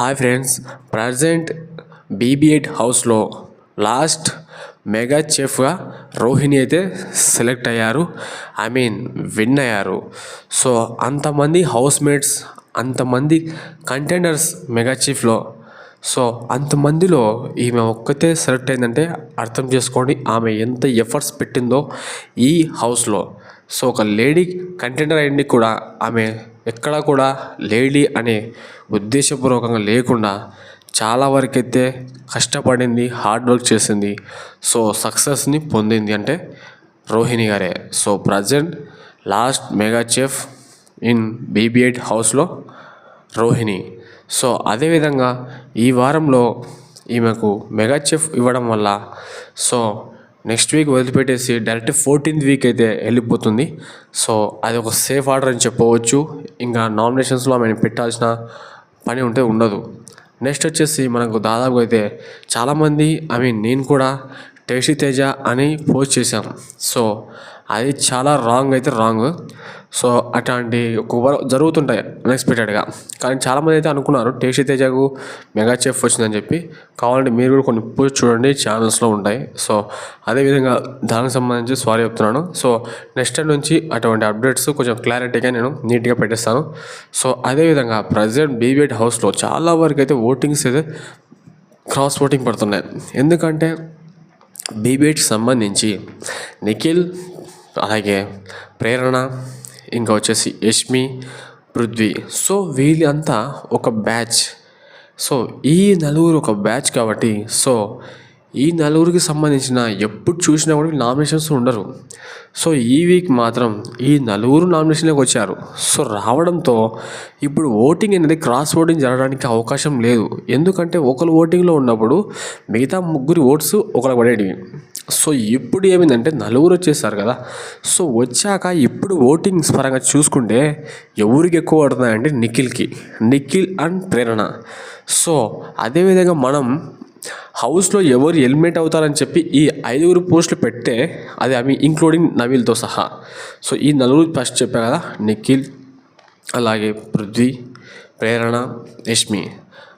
Hi friends. Present BB హౌస్లో last mega చెఫ్గా రోహిణి అయితే సెలెక్ట్ అయ్యారు. ఐ మీన్ విన్ అయ్యారు. సో అంతమంది హౌస్ మేట్స్ అంతమంది కంటైనర్స్ మెగా చీఫ్లో. సో అంతమందిలో ఈమె ఒక్కతే సెలెక్ట్ అయిందంటే అర్థం చేసుకోండి ఆమె ఎంత ఎఫర్ట్స్ పెట్టిందో ఈ హౌస్లో. సో ఒక లేడీ కంటెండర్ అయింది కూడా ఆమె ఎక్కడా కూడా లేడీ అనే ఉద్దేశపూర్వకంగా లేకుండా చాలా వరకైతే కష్టపడింది హార్డ్ వర్క్ చేసింది సో సక్సెస్ని పొందింది అంటే రోహిణి గారే. So present last mega chef in BB eight హౌస్లో రోహిణి. సో అదేవిధంగా ఈ వారంలో ఈమెకు మెగా చెఫ్ ఇవ్వడం వల్ల సో నెక్స్ట్ వీక్ వదిలిపెట్టేసి డైరెక్ట్ ఫోర్టీన్త్ వీక్ అయితే వెళ్ళిపోతుంది. సో అది ఒక సేఫ్ ఆర్డర్ అని చెప్పవచ్చు. ఇంకా నామినేషన్స్లో ఆమె పెట్టాల్సిన పని ఉంటే ఉండదు. నెక్స్ట్ వచ్చేసి మనకు దాదాపు అయితే చాలామంది ఐ మీన్ నేను కూడా టేస్టీ తేజ అని పోస్ట్ చేశాను సో అది చాలా రాంగ్ అయితే రాంగ్ సో అట్లాంటి ఒక జరుగుతుంటాయి అన్ఎక్స్పెక్టెడ్గా కానీ చాలామంది అయితే అనుకున్నారు టేస్టీ తేజకు మెగా చెఫ్ వచ్చిందని చెప్పి. కావాలంటే మీరు కూడా కొన్ని పోస్ట్ చూడండి ఛానల్స్లో ఉంటాయి. సో అదేవిధంగా దానికి సంబంధించి సారీ చెప్తున్నాను. సో నెక్స్ట్ టైం నుంచి అటువంటి అప్డేట్స్ కొంచెం క్లారిటీగా నేను నీట్గా పెట్టేస్తాను. సో అదేవిధంగా ప్రజెంట్ బీబీఎడ్ హౌస్లో చాలా వరకు అయితే ఓటింగ్స్ అయితే క్రాస్ ఓటింగ్ పడుతున్నాయి. ఎందుకంటే బీబీఎడ్కి సంబంధించి నిఖిల్ అలాగే ప్రేరణ ఇంకా వచ్చేసి యష్మి పృథ్వీ. సో వీళ్ళంతా ఒక బ్యాచ్. సో ఈ నలుగురు ఒక బ్యాచ్ కాబట్టి సో ఈ నలుగురికి సంబంధించిన ఎప్పుడు చూసినా కూడా నామినేషన్స్ ఉండరు. సో ఈ వీక్ మాత్రం ఈ నలుగురు నామినేషన్లోకి వచ్చారు. సో రావడంతో ఇప్పుడు ఓటింగ్ అనేది క్రాస్ ఓటింగ్ జరగడానికి అవకాశం లేదు. ఎందుకంటే ఒకరు ఓటింగ్లో ఉన్నప్పుడు మిగతా ముగ్గురు ఓట్స్ ఒకరు పడేటివి. సో ఇప్పుడు ఏమైందంటే నలుగురు వచ్చేసారు కదా. సో వచ్చాక ఇప్పుడు ఓటింగ్స్ పరంగా చూసుకుంటే ఎవరికి ఎక్కువ పడుతున్నాయంటే నిఖిల్కి. నిఖిల్ అండ్ ప్రేరణ. సో అదేవిధంగా మనం హౌస్లో ఎవరు ఎలిమినేట్ అవుతారని చెప్పి ఈ ఐదుగురు పోస్టులు పెట్టే అది అవి ఇంక్లూడింగ్ నవీల్తో సహా. సో ఈ నలుగురు ఫస్ట్ చెప్పా కదా నిఖిల్ అలాగే పృథ్వీ ప్రేరణ యష్మి.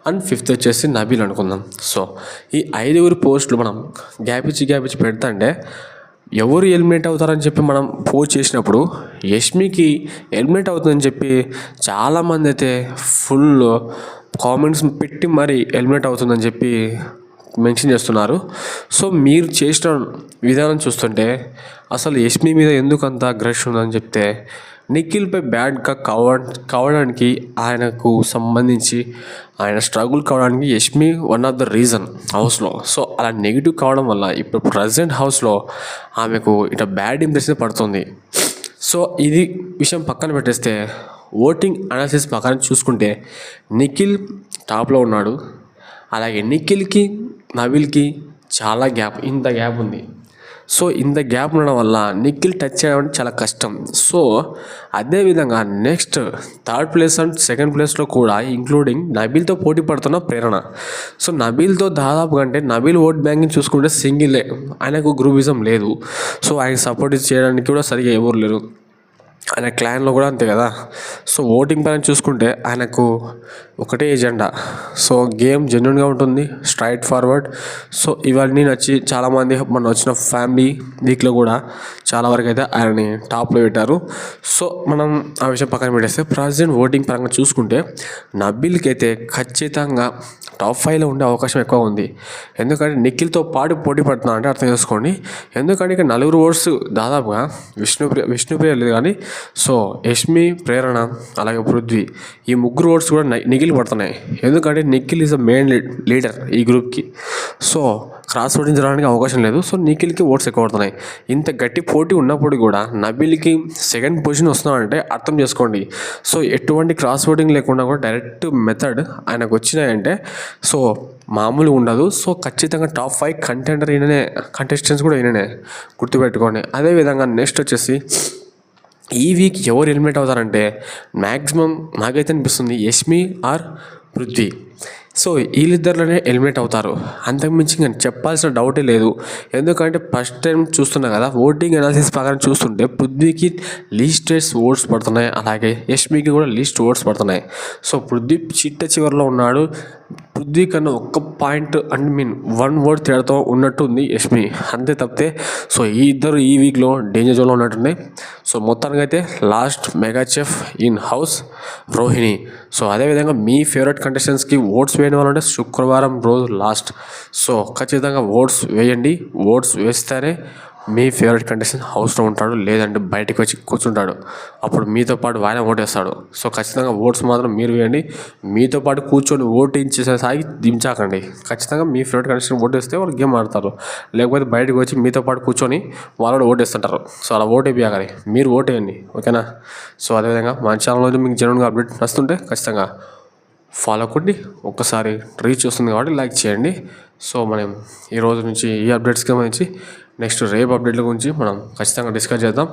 అండ్ ఫిఫ్త్ వచ్చేసి నబీల్ అనుకుందాం. సో ఈ ఐదుగురు పోస్టులు మనం గ్యాప్ ఇచ్చి గ్యాప్ ఇచ్చి పెడతాంటే ఎవరు ఎలిమినేట్ అవుతారని చెప్పి మనం పోస్ట్ చేసినప్పుడు యష్మికి ఎలిమినేట్ అవుతుందని చెప్పి చాలామంది అయితే ఫుల్ కామెంట్స్ పెట్టి మరి ఎలిమినేట్ అవుతుందని చెప్పి మెన్షన్ చేస్తున్నారు. సో మీరు చేసిన విధానం చూస్తుంటే అసలు యష్మి మీద ఎందుకు అంత అగ్రెషన్ ఉందని చెప్తే నిఖిల్పై బ్యాడ్గా కావ కావడానికి ఆయనకు సంబంధించి ఆయన స్ట్రగుల్ కావడానికి Yashmi one of the reason హౌస్లో సో అలా నెగిటివ్ కావడం వల్ల ఇప్పుడు ప్రజెంట్ హౌస్లో ఆమెకు ఇట్లా బ్యాడ్ ఇంప్రెషన్ పడుతుంది. సో ఇది విషయం పక్కన పెట్టేస్తే ఓటింగ్ అనాలిసిస్ ప్రకారం చూసుకుంటే నిఖిల్ టాప్లో ఉన్నాడు. అలాగే నిఖిల్కి నవీల్కి చాలా గ్యాప్ ఇంత గ్యాప్ ఉంది. సో ఇంత గ్యాప్ ఉండడం వల్ల నిఖిల్ టచ్ చేయడం అంటే చాలా కష్టం. సో అదేవిధంగా next third place and second ప్లేస్లో కూడా ఇంక్లూడింగ్ నబీల్తో పోటీ పడుతున్న ప్రేరణ. సో నబీల్తో దాదాపు అంటే నబీల్ ఓట్ బ్యాంకింగ్ చూసుకుంటే సింగిలే. ఆయనకు గ్రూపిజం లేదు. సో ఆయన సపోర్ట్ చేయడానికి కూడా సరిగా ఎవరు లేరు. ఆయన క్లాన్లో కూడా అంతే కదా. సో ఓటింగ్ పైన చూసుకుంటే ఆయనకు ఒకటే ఎజెండా. సో గేమ్ జెన్యున్గా ఉంటుంది స్ట్రైట్ ఫార్వర్డ్. సో ఇవన్నీ నచ్చి చాలామంది మన వచ్చిన ఫ్యామిలీ వీక్లో కూడా చాలా వరకు అయితే ఆయనని టాప్లో పెట్టారు. సో మనం ఆ విషయం పక్కన పెట్టేస్తే ప్రజెంట్ ఓటింగ్ పరంగా చూసుకుంటే నబీల్కి అయితే ఖచ్చితంగా టాప్ ఫైవ్లో ఉండే అవకాశం ఎక్కువ ఉంది. ఎందుకంటే నిఖిల్తో పాటు పోటీ పడుతున్నా అంటే అర్థం చేసుకోండి. ఎందుకంటే ఇక నలుగురు ఓట్స్ దాదాపుగా విష్ణుప్రియ విష్ణుప్రియ లేదు కానీ సో యష్మి ప్రేరణ అలాగే పృథ్వీ ఈ ముగ్గురు ఓట్స్ కూడా నిఖిల్ పడుతున్నాయి. ఎందుకంటే Nikhil is a main leader ఈ గ్రూప్కి. సో క్రాస్ ఓడించడానికి అవకాశం లేదు. సో నిఖిల్కి ఓట్స్ ఎక్కువ పడుతున్నాయి. ఇంత గట్టి పోటీ ఉన్నప్పుడు కూడా నబీల్కి సెకండ్ పొజిషన్ వస్తున్నామంటే అర్థం చేసుకోండి. సో ఎటువంటి క్రాస్ ఓటింగ్ లేకుండా కూడా డైరెక్ట్ మెథడ్ ఆయనకు వచ్చినాయంటే సో మామూలుగా ఉండదు. సో ఖచ్చితంగా టాప్ ఫైవ్ కంటెండర్ ఈయననే కంటెస్టెంట్స్ కూడా ఈయననే గుర్తుపెట్టుకోండి. అదేవిధంగా నెక్స్ట్ వచ్చేసి ఈ వీక్ ఎవరు ఎలిమినేట్ అవుతారంటే మ్యాక్సిమం నాకైతే అనిపిస్తుంది యష్మి ఆర్ పృథ్వీ. సో వీళ్ళిద్దరిలోనే ఎలిమినేట్ అవుతారు. అంతకుమించి ఇంకా చెప్పాల్సిన డౌటే లేదు. ఎందుకంటే ఫస్ట్ టైం చూస్తున్నా కదా ఓటింగ్ అనాలిసిస్ ప్రకారం చూస్తుంటే పృథ్వీకి లీస్టెస్ట్ ఓట్స్ పడుతున్నాయి. అలాగే యష్మికి కూడా లీస్ట్ ఓట్స్ పడుతున్నాయి. సో పృథ్వీ చిట్ట చివరిలో ఉన్నాడు. పృథ్వీ కన్నా ఒక్క point and mean one word తేడాతో ఉన్నట్టు ఉంది యష్మి. అంతే తప్పితే సో ఈ ఇద్దరు ఈ వీక్లో డేంజర్ జోన్లో ఉన్నట్టున్నాయి సో మొత్తానికి అయితే last mega chef in house Rohini. So అదేవిధంగా మీ ఫేవరెట్ కంటెస్టెంట్స్కి ఓట్స్ వేయడం వల్ల శుక్రవారం రోజు లాస్ట్ సో ఖచ్చితంగా ఓట్స్ వేయండి. ఓట్స్ వేస్తేనే మీ ఫేవరెట్ కండిషన్ హౌస్లో ఉంటాడు లేదంటే బయటకు వచ్చి కూర్చుంటాడు. అప్పుడు మీతో పాటు ఆయన ఓటేస్తాడు. సో ఖచ్చితంగా ఓట్స్ మాత్రం మీరు వేయండి. మీతో పాటు కూర్చొని ఓటించేసే సాగి దించాకండి. ఖచ్చితంగా మీ ఫేవరెట్ కండిషన్ ఓటేస్తే వాళ్ళు గేమ్ ఆడతారు. లేకపోతే బయటకు వచ్చి మీతో పాటు కూర్చొని వాళ్ళు కూడా ఓటేస్తుంటారు. సో అలా ఓటేపియాలి మీరు ఓటేయండి ఓకేనా సో అదేవిధంగా మన ఛానల్లో మీకు జనరల్గా అప్డేట్ వస్తుంటే ఖచ్చితంగా ఫాలో కొట్టి ఒక్కసారి రీచ్ వస్తుంది కాబట్టి లైక్ చేయండి. సో మనం ఈ రోజు నుంచి ఈ అప్డేట్స్కి సంబంధించి నెక్స్ట్ రేపు అప్డేట్ల గురించి మనం ఖచ్చితంగా డిస్కస్ చేద్దాం.